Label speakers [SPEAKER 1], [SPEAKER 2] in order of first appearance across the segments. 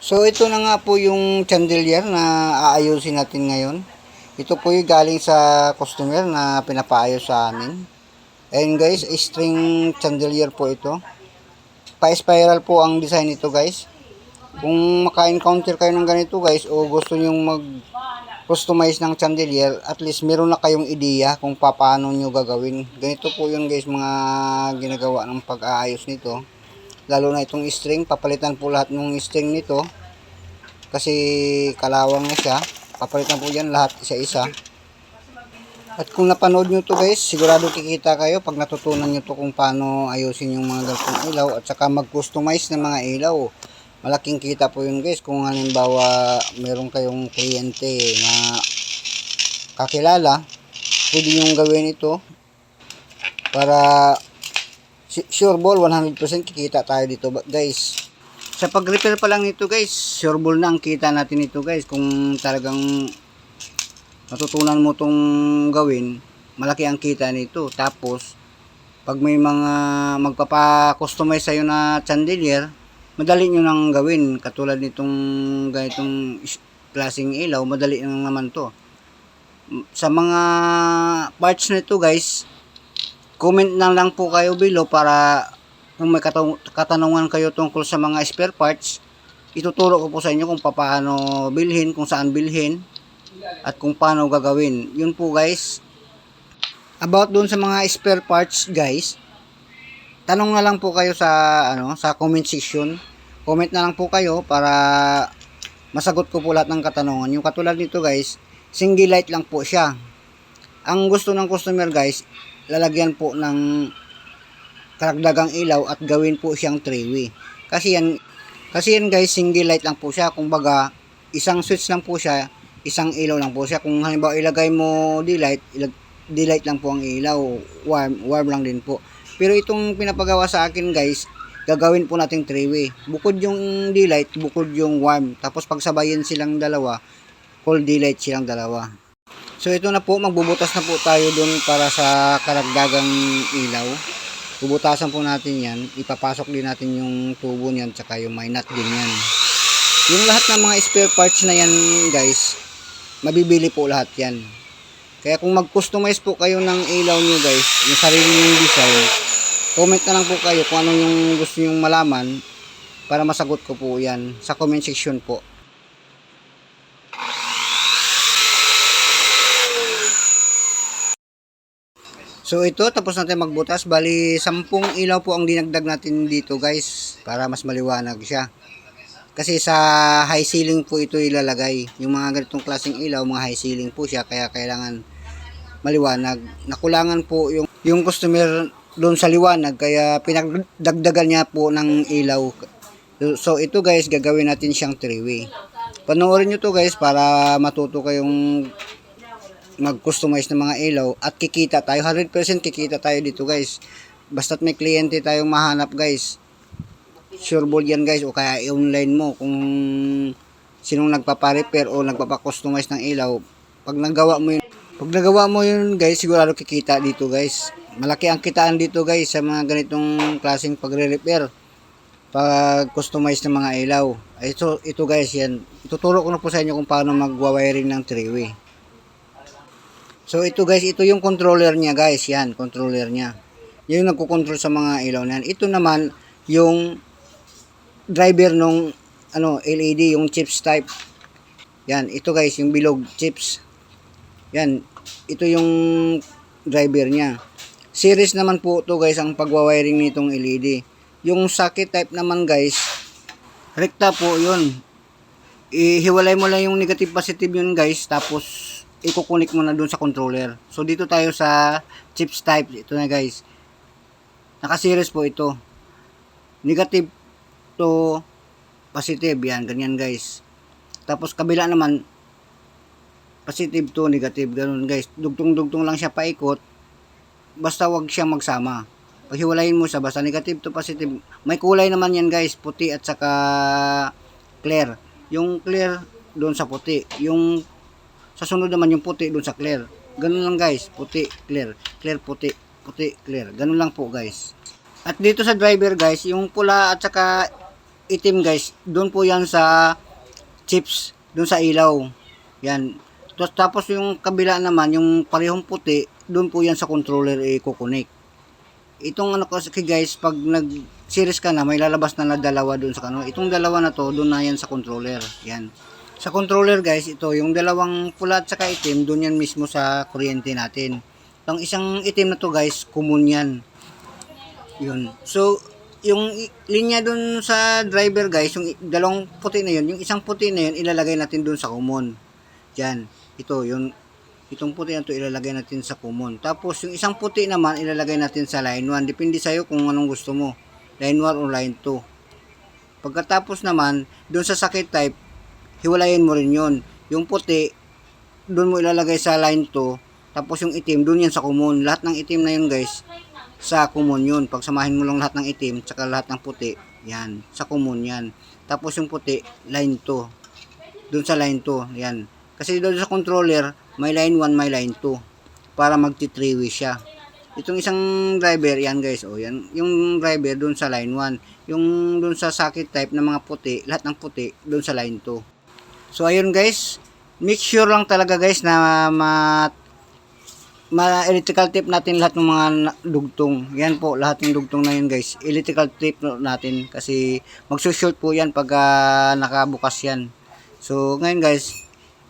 [SPEAKER 1] So ito na nga po yung chandelier na aayusin natin ngayon. Ito po yung galing sa customer na pinapaayos sa amin. And guys, string chandelier po ito. Pa-spiral po ang design nito guys. Kung maka-encounter kayo ng ganito guys o gusto nyong mag customize ng chandelier, at least meron na kayong ideya kung paano nyo gagawin. Ganito po yun guys mga ginagawa ng pag-aayos nito. Lalo na itong string, papalitan po lahat ng string nito. Kasi kalawang na siya. Papalitan po yan lahat isa-isa. At kung napanood nyo to guys, sigurado kikita kayo pag natutunan nyo to kung paano ayusin yung mga ganitong ilaw at saka mag-customize ng mga ilaw. Malaking kita po yun guys kung halimbawa meron kayong kliyente na kakilala, pwede nyo gawin ito para sure ball 100% kikita tayo dito guys. Sa pag-repair pa lang nito guys, sure ball na ang kita natin ito guys kung talagang natutunan mo tong gawin, malaki ang kita nito. Tapos, pag may mga magpapa-customize sa'yo na chandelier, madali nyo nang gawin. Katulad nitong ganitong klaseng ilaw, madali naman to. Sa mga parts nito guys, comment na lang po kayo below para kung may katanungan kayo tungkol sa mga spare parts, ituturo ko po sa inyo kung paano bilhin, kung saan bilhin, at kung paano gagawin. Yun po guys. About dun sa mga spare parts guys, tanong na lang po kayo sa ano sa comment section. Comment na lang po kayo para masagot ko po lahat ng katanungan. Yung katulad nito guys, single light lang po siya. Ang gusto ng customer guys, lalagyan po ng karagdagang ilaw at gawin po siyang three-way. Kasi yan, kasi yan guys, single light lang po siya. Kung baga, isang switch lang po siya, isang ilaw lang po siya. Kung halimbawa ilagay mo D-light, ilag, D-light lang po ang ilaw, warm, warm lang din po. Pero itong pinapagawa sa akin guys, gagawin po nating three-way. Bukod yung D-light, bukod yung warm. Tapos pagsabayin silang dalawa, cold D-light silang dalawa. So ito na po, magbubutas na po tayo dun para sa karagdagang ilaw. Bubutasan po natin yan. Ipapasok din natin yung tubo niyan tsaka yung may nut din yan. Yung lahat ng mga spare parts na yan guys, mabibili po lahat yan. Kaya kung mag-customize po kayo ng ilaw nyo guys, yung sarili yung design, comment na lang po kayo kung anong yung gusto nyong malaman para masagot ko po yan sa comment section po. So ito, tapos natin magbutas. Bali, 10 ilaw po ang dinagdag natin dito guys para mas maliwanag siya. Kasi sa high ceiling po ito ilalagay. Yung mga ganitong klaseng ilaw, mga high ceiling po siya kaya kailangan maliwanag. Nakulangan po yung, yung customer doon sa liwanag kaya pinagdagdagan niya po ng ilaw. So ito guys, gagawin natin siyang three-way. Panoorin nyo to guys para matuto kayong mag-customize ng mga ilaw at kikita tayo. 100% kikita tayo dito guys. Basta't may kliyente tayong mahanap guys. Sure yan guys o kaya i-online mo kung sinong nagpapa-repair o nagpapa-customize ng ilaw. Pag nagawa mo yun, pag nagawa mo yun guys, sigurado kikita dito guys. Malaki ang kitaan dito guys sa mga ganitong klaseng pagre-repair. Pag customize ng mga ilaw. Ito, ito guys yan. Ituturo ko na po sa inyo kung paano mag-wiring ng three-way. So ito guys, ito yung controller niya guys, yan, controller niya. Yung nagko-control sa mga ilaw na yan. Ito naman yung driver nung ano LED, yung chips type. Yan, ito guys, yung bilog chips. Yan, ito yung driver niya. Series naman po to guys ang pagwa-wiring nitong LED. Yung socket type naman guys, rekta po yun. Ihiwalay mo lang yung negative positive yun guys, tapos ikukunik mo na dun sa controller. So dito tayo sa chips type. Ito na guys. Naka-series po ito. Negative to positive. Yan, ganyan guys. Tapos kabila naman positive to negative. Ganun guys. Dugtong-dugtong lang siya paikot. Basta wag siyang magsama. Paghiwalayin mo siya, basta negative to positive. May kulay naman yan guys. Puti at saka clear. Yung clear doon sa puti. Yung sa sunod naman yung puti doon sa clear. Ganun lang guys, puti, clear, clear, puti, puti, clear. Ganun lang po guys. At dito sa driver guys, yung pula at saka itim guys, doon po yan sa chips, doon sa ilaw. Yan. Tapos, tapos yung kabila naman, yung parehong puti, doon po yan sa controller i-connect. Itong ano kasi guys, pag nag-series ka na, may lalabas na na dalawa doon sa ano. Itong dalawa na to, doon na yan sa controller. Yan. Sa controller guys, ito, yung dalawang pula at saka itim, doon yan mismo sa kuryente natin. Ang isang itim na to guys, common yan. Yun. So, yung linya dun sa driver guys, yung dalawang puti na yun, yung isang puti na yun, ilalagay natin dun sa common. Yan. Ito, yung itong puti na to ilalagay natin sa common. Tapos yung isang puti naman ilalagay natin sa line 1. Depende sa'yo kung anong gusto mo. Line 1 o line 2. Pagkatapos naman, dun sa sakit type, hiwalayin mo rin yun. Yung puti, dun mo ilalagay sa line 2. Tapos yung itim, dun yan sa common. Lahat ng itim na yun guys, sa common yun. Pagsamahin mo lang lahat ng itim, tsaka lahat ng puti, yan. Sa common yan. Tapos yung puti, line 2. Dun sa line 2, yan. Kasi doon sa controller, may line 1, may line 2. Para magti 3 way siya. Itong isang driver, yan guys, oh, yan. Yung driver doon sa line 1. Yung doon sa socket type ng mga puti, lahat ng puti, doon sa line 2. So, ayun guys, make sure lang talaga guys na ma ma-electrical tape natin lahat ng mga dugtong. Yan po, lahat ng dugtong na yun guys. Electrical tape natin kasi magsushort po yan pag ah, nakabukas yan. So, ngayon guys,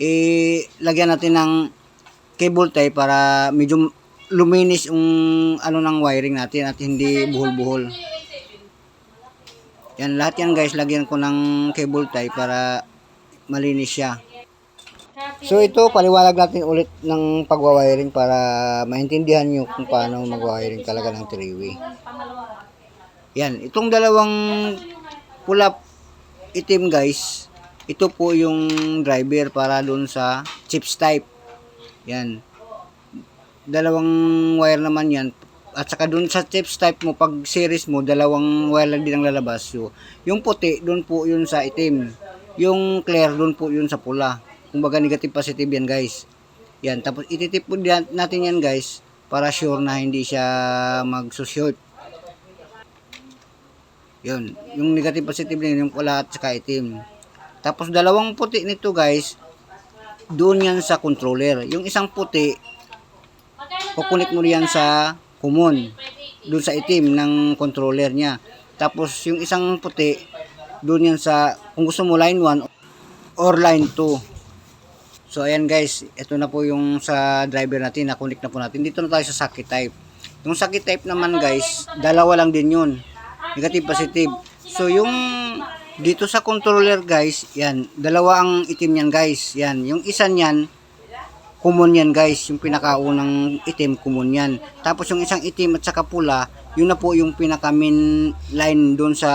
[SPEAKER 1] ilagyan natin ng cable tie para medyo luminis yung ano ng wiring natin at hindi buhol-buhol. Yan, lahat yan guys, lagyan ko ng cable tie para malinis siya. So ito, paliwanag natin ulit ng pagwawiring para maintindihan nyo kung paano magwawiring talaga ng three-way. Yan, itong dalawang pula itim guys, ito po yung driver para doon sa chips type. Yan. Dalawang wire naman yan. At saka doon sa chips type mo, pag series mo, dalawang wire lang din ang lalabas. So, yung puti, doon po yun sa itim. Yung clear, doon po yun sa pula. Kumbaga negative positive yan guys. Yan, tapos ititip po natin yan guys para sure na hindi siya magsushort. Yun, yung negative positive yun, yung pula at saka itim. Tapos dalawang puti nito guys, doon yan sa controller. Yung isang puti, kukunik mo yan sa common, doon sa itim ng controller niya. Tapos yung isang puti, doon yan sa, kung gusto mo line 1 or line 2. So ayan guys, ito na po yung sa driver natin, na-connect na po natin. Dito na tayo sa socket type. Yung socket type naman guys, dalawa lang din yun. Negative, positive. So yung dito sa controller guys, yan, dalawa ang itim yan guys. Yan, yung isa niyan, common yan guys. Yung pinakaunang itim, common yan. Tapos yung isang itim at saka pula, yun na po yung pinaka main line doon sa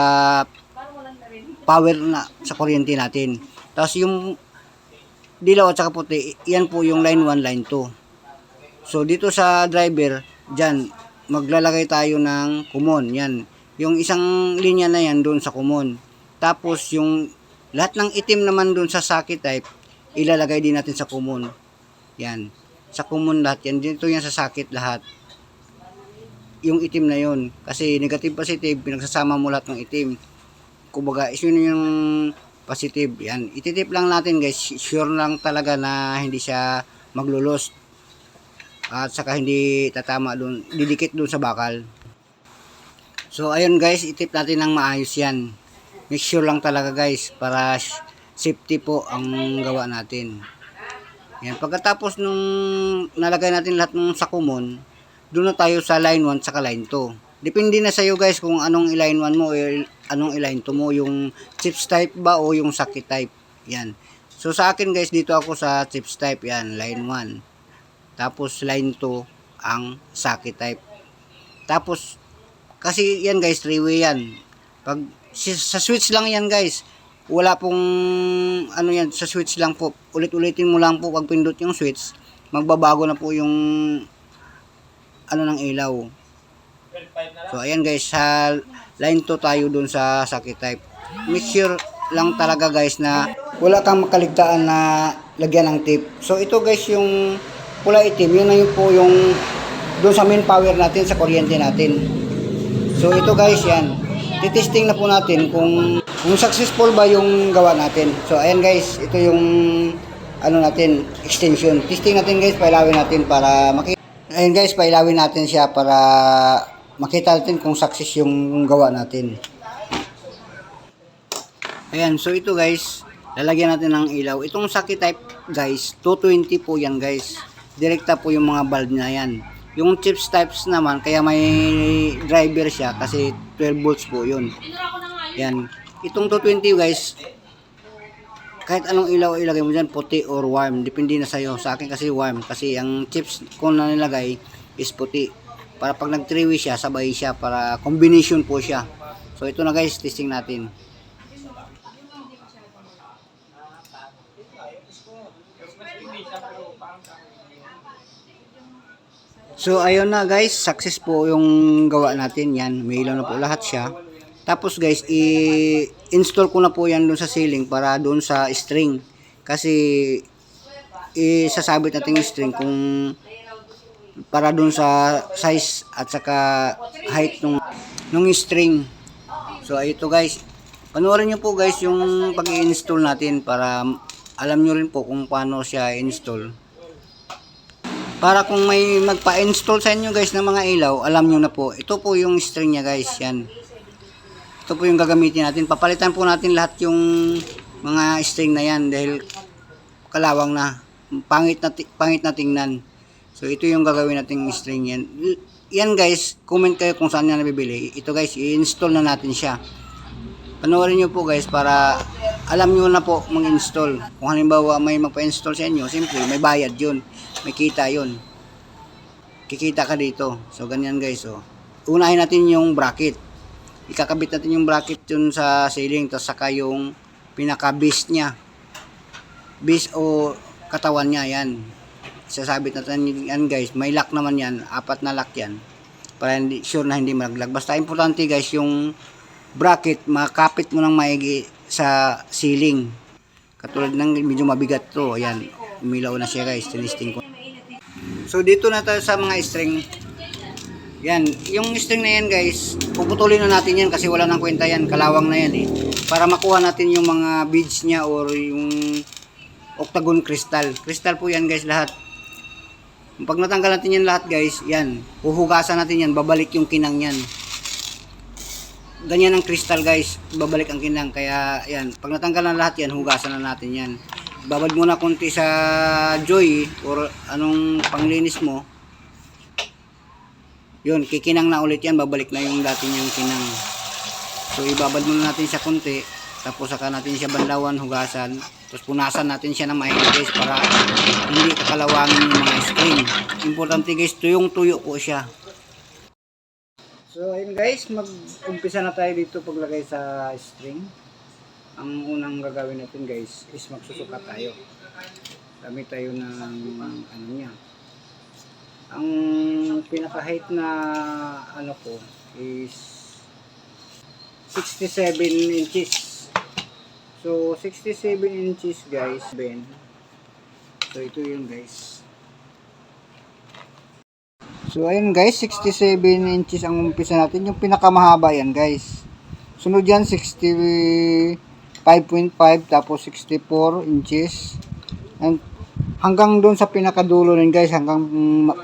[SPEAKER 1] power na sa kuryente natin. Tapos yung dilaw at saka puti, yan po yung line 1, line 2. So dito sa driver, dyan, maglalagay tayo ng common, yan. Yung isang linya na yan doon sa common. Tapos yung lahat ng itim naman doon sa socket type, ilalagay din natin sa common. Yan. Sa common lahat yan. Dito yan sa socket lahat. Yung itim na yon Kasi negative positive, pinagsasama mo lahat ng itim. Kumbaga, yun yung positive. Yan. Ititip lang natin guys. Sure lang talaga na hindi siya maglulos. At saka hindi tatama doon. Didikit doon sa bakal. So, ayun guys. Itip natin ng maayos yan. Make sure lang talaga guys. Para safety po ang gawa natin. Yan. Pagkatapos nung nalagay natin lahat ng sa common, doon na tayo sa line 1 saka line 2. Depende na sa iyo guys kung anong i-line 1 mo o il- anong i-line 2 mo, yung chips type ba o yung sakit type. Yan. So sa akin guys, dito ako sa chips type yan, line 1. Tapos line 2 ang sakit type. Tapos kasi yan guys, three-way yan. Pag sa switch lang yan guys. Wala pong ano yan, sa switch lang po. Ulit-ulitin mo lang po pag pindot yung switch, magbabago na po yung ano ng ilaw. So ayan guys, sa line 2 tayo dun sa sakit type. Make sure lang talaga guys na wala kang makaligtaan na lagyan ng tape. So ito guys yung pula itim, yun na yun po yung dun sa main power natin sa kuryente natin. So ito guys yan. titesting na po natin kung kung successful ba yung gawa natin. So ayan guys, ito yung ano natin, extension. Testing natin guys, pailawin natin para makita. Ayan guys, pailawin natin siya para makita natin kung success yung gawa natin. Ayan, so ito guys, lalagyan natin ng ilaw. Itong Saki type guys, 220 po yan guys. Direkta po yung mga bulb na yan. Yung chips types naman, kaya may driver siya kasi 12 volts po yun. Yan. Itong 220 guys, kahit anong ilaw ilagay mo dyan, puti or warm, depende na sa'yo. Sa akin kasi warm, kasi ang chips ko na nilagay is puti. Para pag nag-3 siya, sabay siya, para combination po siya. So ito na guys, testing natin. So ayun na guys, success po yung gawa natin yan. May ilaw na po lahat siya. Tapos guys, i-install ko na po yan doon sa ceiling para doon sa string. Kasi isasabit natin yung string kung para doon sa size at saka height nung nung string. So ito guys, panoorin nyo po guys yung pag-i-install natin para alam nyo rin po kung paano siya install. Para kung may magpa-install sa inyo guys ng mga ilaw, alam nyo na po. Ito po yung string niya guys, yan. Ito po yung gagamitin natin. Papalitan po natin lahat yung mga string na yan dahil kalawang na. Pangit na, pangit na tingnan. So ito yung gagawin nating string yan. Yan guys, comment kayo kung saan yan nabibili. Ito guys, i-install na natin siya. Panoorin nyo po guys para alam nyo na po mag-install. Kung halimbawa may magpa-install sa inyo, simple, may bayad yun. May kita yun. Kikita ka dito. So, ganyan guys. So, unahin natin yung bracket. Ikakabit natin yung bracket yun sa ceiling. Tapos saka yung pinaka-base niya. Base o katawan niya. Yan. Sasabit natin yan guys. May lock naman yan. Apat na lock yan. Para hindi, sure na hindi malaglag. Basta importante guys yung bracket, makapit mo ng maigi sa ceiling. Katulad ng medyo mabigat to. Ayan, umilaw na siya guys. Tinisting ko. So dito na tayo sa mga string. Yan, yung string na yan guys, puputulin na natin yan kasi wala nang kwenta yan. Kalawang na yan eh. Para makuha natin yung mga beads niya or yung octagon crystal. Crystal po yan guys lahat. Pag natanggal natin yan lahat guys, yan, huhugasan natin yan, babalik yung kinang yan. Ganyan ang crystal guys babalik ang kinang. Kaya yan pag natanggal na lahat yan hugasan na natin yan. Babad muna konti sa joy or anong panglinis mo. Yun kikinang na ulit yan babalik na yung dati niyang kinang. So ibabad muna natin siya konti tapos saka natin siya banlawan hugasan tapos punasan natin siya ng maigi guys para hindi kakalawangin yung mga screen importante guys tuyong tuyo po siya So ayun guys, mag-umpisa na tayo dito paglagay sa string. Ang unang gagawin natin guys is magsusukat tayo. Gamit tayo ng ano niya. Ang pinaka-height na ano ko is 67 inches. So 67 inches guys, Ben. So ito yun guys. So ayun guys, 67 inches ang umpisa natin. Yung pinakamahaba yan guys. Sunod yan 65.5 tapos 64 inches. And hanggang doon sa pinakadulo nun guys, hanggang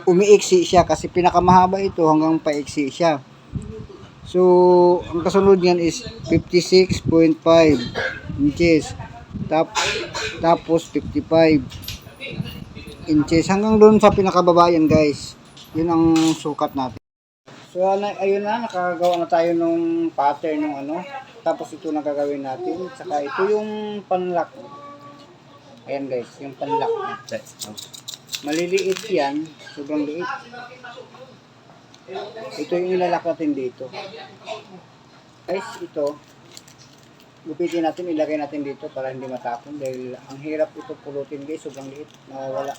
[SPEAKER 1] umiiksi siya kasi pinakamahaba ito hanggang paiksi siya. So, ang kasunod niyan is 56.5 inches. Tap, tapos 55 inches. Hanggang doon sa pinakababa yan guys. Yun ang sukat natin. So ayun na, nakagawa na tayo nung pattern nung ano. Tapos ito na gagawin natin. Saka ito yung panlock. Ayan guys, yung panlock. Maliliit yan. Sobrang liit. Ito yung ilalak natin dito. Guys, ito. Gupitin natin, ilagay natin dito para hindi matapon. Dahil ang hirap ito pulutin guys, sobrang liit. Nawawala.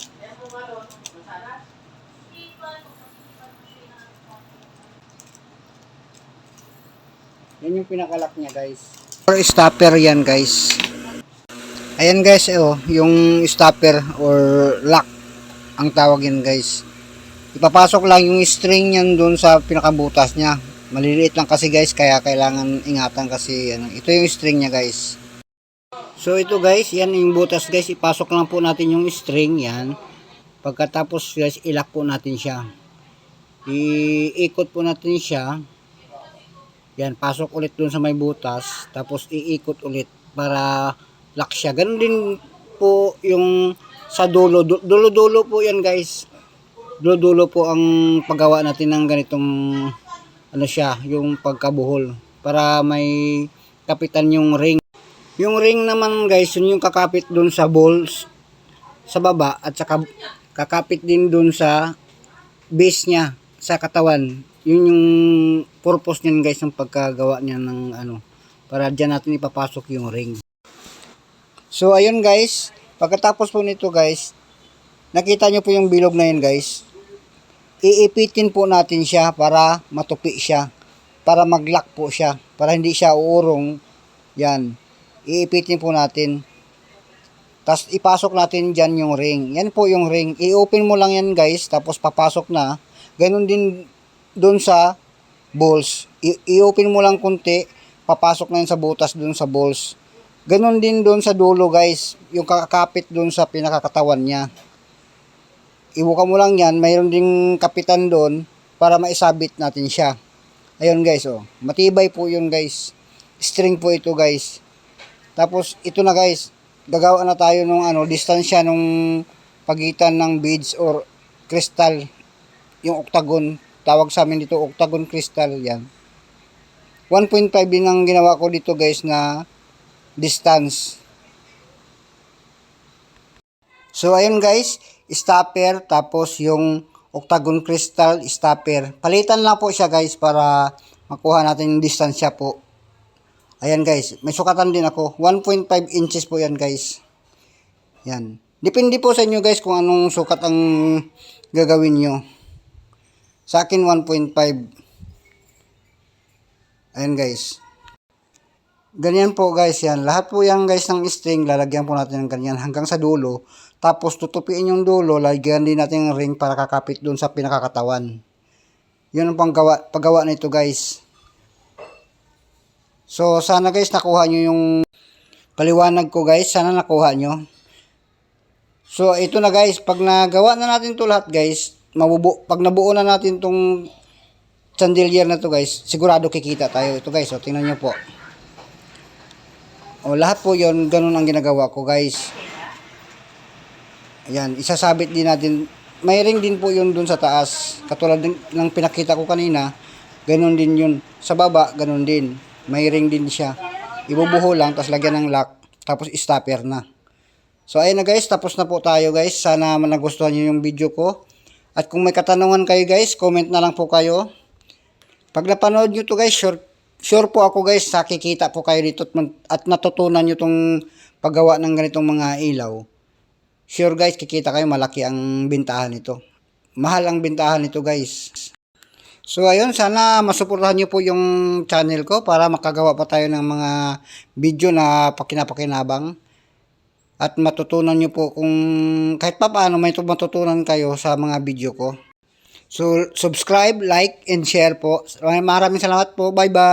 [SPEAKER 1] Yan yung pinakalak niya guys. Or stopper yan guys. Ayan guys, oh, yung stopper or lock ang tawag yan guys. Ipapasok lang yung string yan doon sa pinakabutas niya. Maliliit lang kasi guys, kaya kailangan ingatan kasi ano, ito yung string niya guys. So ito guys, yan yung butas guys, ipasok lang po natin yung string yan. Pagkatapos guys, ilak po natin siya. Iikot po natin siya. Yan, pasok ulit dun sa may butas, tapos iikot ulit para lock siya. Ganun din po yung sa dulo. Du- Dulo-dulo po yan guys. Dulo-dulo po ang paggawa natin ng ganitong ano siya, yung pagkabuhol. Para may kapitan yung ring. Yung ring naman guys, yun yung kakapit dun sa balls sa baba at saka kakapit din dun sa base niya sa katawan. Yun yung purpose niyan guys ng pagkagawa niya ng ano para diyan natin ipapasok yung ring. So ayun guys, pagkatapos po nito guys, nakita nyo po yung bilog na yun guys. Iipitin po natin siya para matupi siya. Para mag-lock po siya. Para hindi siya uurong. Yan. Iipitin po natin. Tapos ipasok natin dyan yung ring. Yan po yung ring. I-open mo lang yan guys. Tapos papasok na. Ganon din dun sa balls. I-open mo lang kunti. Papasok na yan sa butas dun sa balls. Ganon din dun sa dulo guys. Yung kakapit dun sa pinakakatawan niya. Ibuka mo lang yan. Mayroon ding kapitan doon para maisabit natin siya. Ayun guys oh. Matibay po yun guys. String po ito guys. Tapos ito na guys. Gagawa na tayo nung ano, distansya nung pagitan ng beads or crystal. Yung octagon. Tawag sa amin dito octagon crystal yan. 1.5 din ang ginawa ko dito guys na distance. So ayun guys, stopper tapos yung octagon crystal stopper. Palitan lang po siya guys para makuha natin yung distansya po. Ayan guys, may sukatan din ako. 1.5 inches po yan guys. Yan. Depende po sa inyo guys kung anong sukat ang gagawin nyo. Sa akin 1.5. Ayan guys. Ganyan po guys yan. Lahat po yan guys ng string, lalagyan po natin ng ganyan hanggang sa dulo. Tapos tutupiin yung dulo, lagyan din natin ng ring para kakapit dun sa pinakakatawan. Yun ang panggawa, paggawa nito guys. So sana guys nakuha nyo yung paliwanag ko guys. Sana nakuha nyo. So ito na guys, pag nagawa na natin to lahat guys, mabubu pag nabuo na natin tong chandelier na to guys, sigurado kikita tayo. Ito guys, so tingnan nyo po. O lahat po yon ganun ang ginagawa ko guys. Ayan, isasabit din natin. May ring din po yun dun sa taas. Katulad din, ng pinakita ko kanina, ganun din yun. Sa baba, ganun din. May ring din siya. Ibubuho lang, tapos lagyan ng lock, tapos stopper na. So ayun na guys, tapos na po tayo guys. Sana nagustuhan nyo yung video ko. At kung may katanungan kayo guys, comment na lang po kayo. Pag napanood nyo to guys, sure, sure po ako guys, nakikita po kayo dito at natutunan nyo tong paggawa ng ganitong mga ilaw. Sure guys, kikita kayo malaki ang bintahan nito. Mahal ang bintahan nito guys. So ayun, sana masuportahan nyo po yung channel ko para makagawa pa tayo ng mga video na pakinapakinabang. At matutunan nyo po kung kahit pa paano may matutunan kayo sa mga video ko. So subscribe, like, and share po. Maraming salamat po. Bye bye.